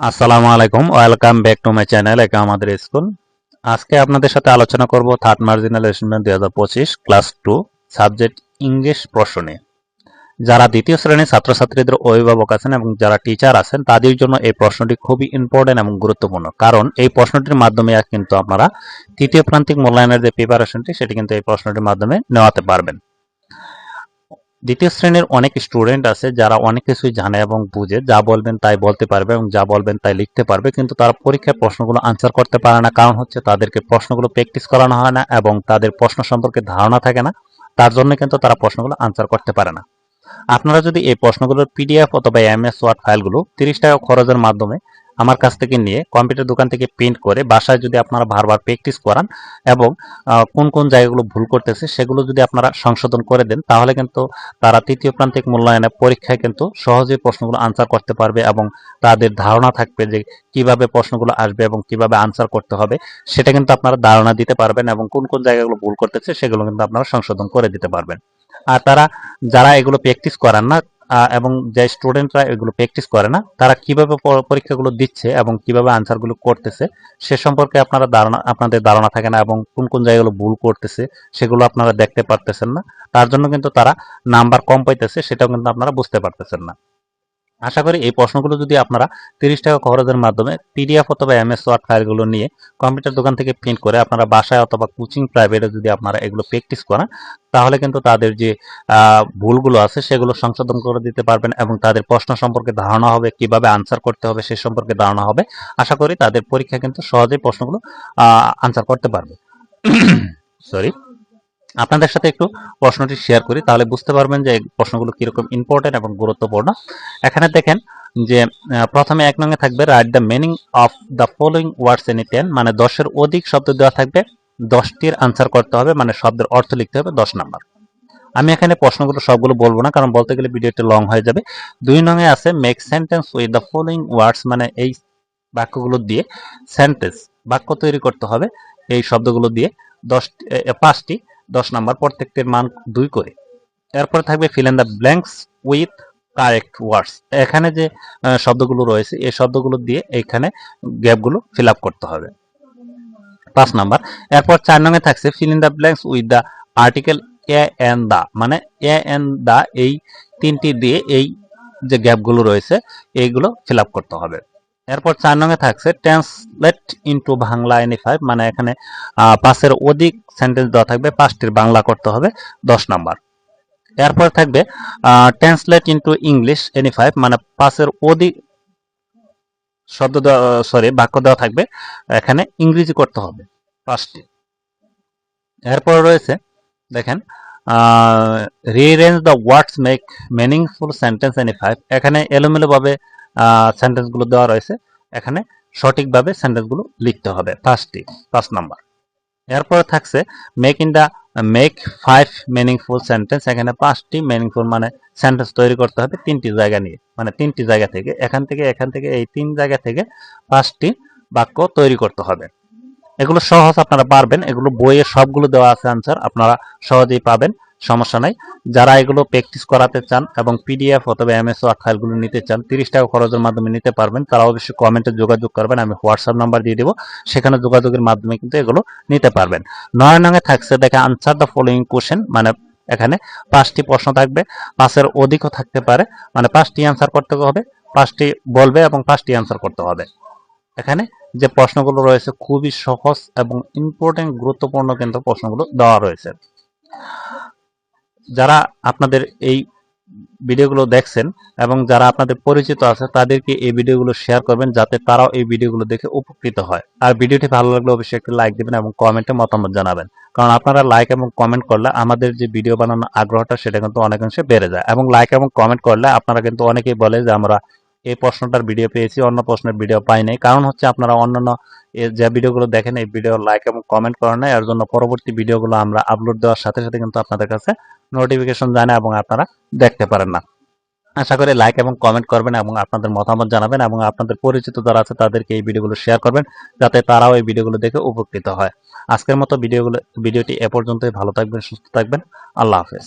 আসসালামু আলাইকুম, welcome back to my channel একা আমাদের স্কুল। আজকে আপনাদের সাথে আলোচনা করব থার্ড মার্জিনাল অ্যাসাইনমেন্ট দুই হাজার পঁচিশ ক্লাস টু সাবজেক্ট ইংলিশ প্রশ্নে যারা দ্বিতীয় শ্রেণির ছাত্রছাত্রীদের অভিভাবক আছেন এবং যারা টিচার আছেন, তাদের জন্য এই প্রশ্নটি খুবই ইম্পর্টেন্ট এবং গুরুত্বপূর্ণ। কারণ এই প্রশ্নটির মাধ্যমে কিন্তু আপনারা তৃতীয় প্রান্তিক মূল্যায়নের যে প্রিপারেশনটি সেটি কিন্তু এই প্রশ্নটির মাধ্যমে নেওয়াতে পারবেন। দ্বিতীয় শ্রেণির অনেক স্টুডেন্ট আছে যারা অনেক কিছুই জানে এবং বুঝে, যা বলবেন তাই বলতে পারবে এবং যা বলবেন তাই লিখতে পারবে, কিন্তু তারা পরীক্ষায় প্রশ্নগুলো আনসার করতে পারে না। কারণ হচ্ছে তাদেরকে প্রশ্নগুলো প্র্যাকটিস করানো হয় না এবং তাদের প্রশ্ন সম্পর্কে ধারণা থাকে না, তার জন্য কিন্তু তারা প্রশ্নগুলো আনসার করতে পারে না। আপনারা যদি এই প্রশ্নগুলোর পিডিএফ অথবা এম এস ওয়ার্ড ফাইলগুলো তিরিশ টাকা খরচের মাধ্যমে আমার কাছ থেকে নিয়ে কম্পিউটার দোকান থেকে প্রিন্ট করে বাসায় যদি আপনারা বারবার প্র্যাকটিস করান এবং কোন কোন জায়গাগুলো ভুল করতেছে সেগুলো যদি আপনারা সংশোধন করে দেন, তাহলে কিন্তু তারা তৃতীয় প্রান্তিক মূল্যায়নে পরীক্ষায় কিন্তু সহজেই প্রশ্নগুলো আনসার করতে পারবে এবং তাদের ধারণা থাকবে যে কীভাবে প্রশ্নগুলো আসবে এবং কীভাবে আনসার করতে হবে। সেটা কিন্তু আপনারা ধারণা দিতে পারবেন এবং কোন কোন জায়গাগুলো ভুল করতেছে সেগুলো কিন্তু আপনারা সংশোধন করে দিতে পারবেন। আর তারা, যারা এগুলো প্র্যাকটিস করান না এবং যে স্টুডেন্টরা এগুলো প্র্যাকটিস করে না, তারা কীভাবে পরীক্ষাগুলো দিচ্ছে এবং কীভাবে আনসারগুলো করতেছে, সে সম্পর্কে আপনারা ধারণা, আপনাদের ধারণা থাকে না এবং কোন কোন জায়গাগুলো ভুল করতেছে, সেগুলো আপনারা দেখতে পারতেছেন না। তার জন্য কিন্তু তারা নাম্বার কম পাইতেছে, সেটাও কিন্তু আপনারা বুঝতে পারতেছেন না। আশা করি এই প্রশ্নগুলো যদি আপনারা তিরিশ টাকা খরচের মাধ্যমে পিডিএফ অথবা এমএস ওয়ার্ড ফাইলগুলো নিয়ে কম্পিউটার দোকান থেকে প্রিন্ট করে আপনারা বাসায় অথবা কোচিং প্রাইভেটে যদি আপনারা এগুলো প্র্যাকটিস করেন, তাহলে কিন্তু তাদের যে ভুলগুলো আছে সেগুলো সংশোধন করে দিতে পারবেন এবং তাদের প্রশ্ন সম্পর্কে ধারণা হবে, কীভাবে আনসার করতে হবে সে সম্পর্কে ধারণা হবে। আশা করি তাদের পরীক্ষা কিন্তু সহজেই প্রশ্নগুলো আনসার করতে পারবে। সরি আপনাদের সাথে একটু প্রশ্নটি শেয়ার করি, তাহলে বুঝতে পারবেন যে প্রশ্নগুলো কীরকম ইম্পর্টেন্ট এবং গুরুত্বপূর্ণ। এখানে দেখেন যে প্রথমে এক নঙ্গে থাকবে right the meaning of the following words any ten মানে দশের অধিক শব্দ দেওয়া থাকবে, দশটির আনসার করতে হবে মানে শব্দের অর্থ লিখতে হবে দশ নাম্বার। আমি এখানে প্রশ্নগুলো সবগুলো বলব না, কারণ বলতে গেলে ভিডিওটি লং হয়ে যাবে। দুই নঙে আছে make sentence with the following words মানে এই বাক্যগুলো দিয়ে সেন্টেন্স বাক্য তৈরি করতে হবে, এই শব্দগুলো দিয়ে দশ পাঁচটি দশ নাম্বার প্রত্যেকটির মান দুই করে। এরপরে থাকবে fill in the blanks with correct words এখানে যে শব্দগুলো রয়েছে, এই শব্দগুলো দিয়ে এখানে গ্যাপগুলো ফিল আপ করতে হবে। পাঁচ নাম্বার। এরপর চার নঙে থাকছে fill in the blanks with the article a an the মানে এ এন দা এই তিনটি দিয়ে এই যে গ্যাপগুলো রয়েছে, এইগুলো ফিল আপ করতে হবে। এরপর চার নঙে থাকছে translate into Bangla any five মানে এখানে পাঁচের অধিক সেন্টেন্স দেওয়া থাকবে, পাঁচটির বাংলা করতে হবে, দশ নাম্বার। এরপর থাকবে translate into English any five মানে পাঁচের অধিক শব্দ সরি বাক্য দেওয়া থাকবে, এখানে ইংরেজি করতে হবে, পাঁচটি। এরপর রয়েছে, দেখেন rearrange the words make meaningful sentence any five এখানে এলোমেলোভাবে ভাবে সেন্টেন্সগুলো দেওয়া রয়েছে। এখানে সঠিকভাবে সেন্টেন্সগুলো লিখতে হবে। পাঁচটি পাঁচ নাম্বার এরপরে থাকছে make in the make five meaningful sentence এখানে পাঁচটি মিনিংফুল মানে সেন্টেন্স তৈরি করতে হবে তিনটি জায়গা নিয়ে। মানে তিনটি জায়গা থেকে, এখান থেকে এখান থেকে, এই তিন জায়গা থেকে পাঁচটি বাক্য তৈরি করতে হবে। এগুলো সহজ আপনারা পারবেন। এগুলো বইয়ে সবগুলো দেওয়া আছে আনসার আপনারা সহজেই পাবেন, সমস্যা নাই। যারা এগুলো প্র্যাকটিস করাতে চান এবং পিডিএফ অথবা এমএস ওয়ার্ড ফাইলগুলো নিতে চান, তিরিশ টাকা খরচের মাধ্যমে নিতে পারবেন। তারা অবশ্যই কমেন্টে যোগাযোগ করবেন, আমি হোয়াটসঅ্যাপ নাম্বার দিয়ে দেবো। সেখানে যোগাযোগের মাধ্যমে কিন্তু এগুলো নিতে পারবেন। নয় নঙে থাকছে দেখে আনসার দ্য ফলোইং কোশ্চেন মানে এখানে পাঁচটি প্রশ্ন থাকবে। পাঁচের অধিকও থাকতে পারে মানে পাঁচটি অ্যান্সার করতে হবে, পাঁচটি বলবে এবং পাঁচটি অ্যান্সার করতে হবে। এখানে যে প্রশ্নগুলো রয়েছে খুবই সহজ এবং ইম্পর্টেন্ট গুরুত্বপূর্ণ কিন্তু প্রশ্নগুলো দেওয়া রয়েছে। যারা আপনাদের এই ভিডিওগুলো দেখছেন এবং যারা আপনাদের পরিচিত আছে, তাদেরকে এই ভিডিওগুলো শেয়ার করবেন যাতে তারাও এই ভিডিওগুলো দেখে উপকৃত হয়। আর ভিডিওটি ভালো লাগলে অবশ্যই একটি লাইক দিবেন এবং কমেন্টে মতামত জানাবেন। কারণ আপনারা লাইক এবং কমেন্ট করলে আমাদের যে ভিডিও বানানোর আগ্রহটা সেটা কিন্তু অনেকাংশে বেড়ে যায়। এবং লাইক এবং কমেন্ট করলে আপনারা কিন্তু অনেকেই বলে যে আমরা এই প্রশ্নটার ভিডিও পেয়েছি, অন্য প্রশ্নের ভিডিও পাই নাই। কারণ হচ্ছে আপনারা অন্যান্য যে ভিডিওগুলো দেখেন, এই ভিডিও লাইক এবং কমেন্ট করেন না এর জন্য পরবর্তী ভিডিওগুলো আমরা আপলোড দেওয়ার সাথে সাথে কিন্তু আপনাদের কাছে নোটিফিকেশন যায় না এবং আপনারা দেখতে পারেন না। আশা করি লাইক এবং কমেন্ট করবেন এবং আপনাদের মতামত জানাবেন এবং আপনাদের পরিচিত যারা আছে, তাদেরকে এই ভিডিওগুলো শেয়ার করবেন, যাতে তারাও এই ভিডিওগুলো দেখে উপকৃত হয়। আজকের মতো ভিডিওগুলো ভিডিওটি এ পর্যন্তই। ভালো থাকবেন, সুস্থ থাকবেন। আল্লাহ হাফেজ।